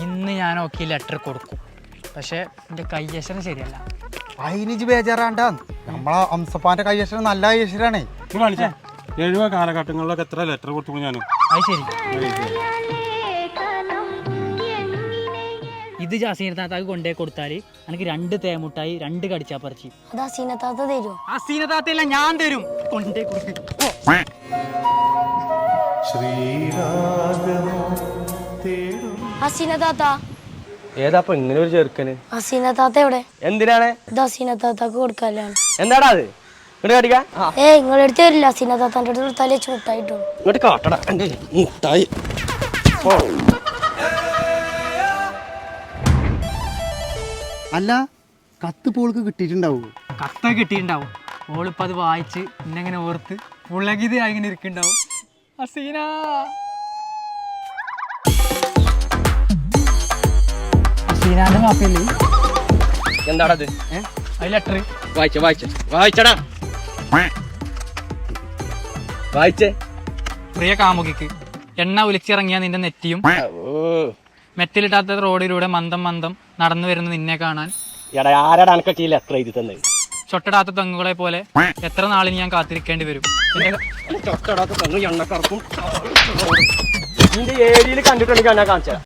ഇന്ന് ഞാൻ okay letter കൊടുക്കും. പക്ഷേ എന്റെ കയ്യക്ഷരം ശരിയല്ല. അതിനിച്ച് ബേജാറാണ്ടാ? നമ്മളെ അംസപ്പാന്റെ കൈയക്ഷരം നല്ല കൈയക്ഷരാണേ എഴുപ കാലഘട്ടങ്ങളിലൊക്കെ എത്ര ലെറ്റർ കൊടുത്തു ഞാൻ. അത് ശരി. ഇത് ജാസീനത്താത്താക്ക് കൊണ്ടേ കൊടുത്താൽ എനിക്ക് രണ്ട് തേമുട്ടായി രണ്ട് കടിച്ചാ പറിച്ച് അത് താത്തയല്ല ഞാൻ തരും. കൊണ്ടേ കൊടുക്കും. അസീനത്താത്ത ഏതാപ്പ ഇങ്ങനെ ഒരു ചെറുക്കന്? അസീനത്താത്ത എവിടെ? എന്തിനാണ്? ഇത് അസീനത്താത്താക്ക് കൊടുക്കാനാണ്. എന്താടാ അത്? ഇങ്ങോട്ട് കാട്ടിക്ക ആ. ഏ നിങ്ങളുടെ അടുത്ത് വരില്ല അസീനത്താത്താന്റെ അടുത്ത് കൊടുത്താലേ ചൂട്ടായിട്ടു ഇങ്ങോട്ട് കാട്ടടാ. എന്റെ മുട്ടായി. അല്ല കത്ത് പോൾക്ക് കിട്ടിയിട്ടുണ്ടാവൂ? കത്ത കിട്ടിയിട്ടുണ്ടാവും. ഓളിപ്പത് അത് വായിച്ച് ഇന്നെങ്ങനെ ഓർത്ത് പുളകിത് അങ്ങനെ ഇരിക്കുന്നുണ്ടാവും. അസീന അസീനാന്റെ മാപ്പിയല്ലേ? എന്താടാ അത് അത് ലെറ്റർ വായിച്ച വായിച്ച. വായിച്ചടാ. വായിച്ചേ. പ്രിയ കാമുകിക്ക് എണ്ണ ഒലിച്ചിറങ്ങിയ നിന്റെ നെറ്റിയും മെറ്റലിട്ടാത്ത റോഡിലൂടെ മന്ദം മന്ദം നടന്നു വരുന്ന നിന്നെ കാണാൻ എടാ ആരാടാ അനക്കൊക്കെ ഈ ലെറ്റർ എഴുതി ചൊട്ടടാത്ത തെങ്ങുകളെ പോലെ എത്ര നാളിന് ഞാൻ കാത്തിരിക്കേണ്ടി വരും? ചൊട്ടടാത്ത തെങ്ങ് എണ്ണക്കറക്കും. നിന്റെ ഏരിയയിൽ കണ്ടിട്ടുണ്ടെങ്കിൽ ഞാൻ കാണിച്ചാ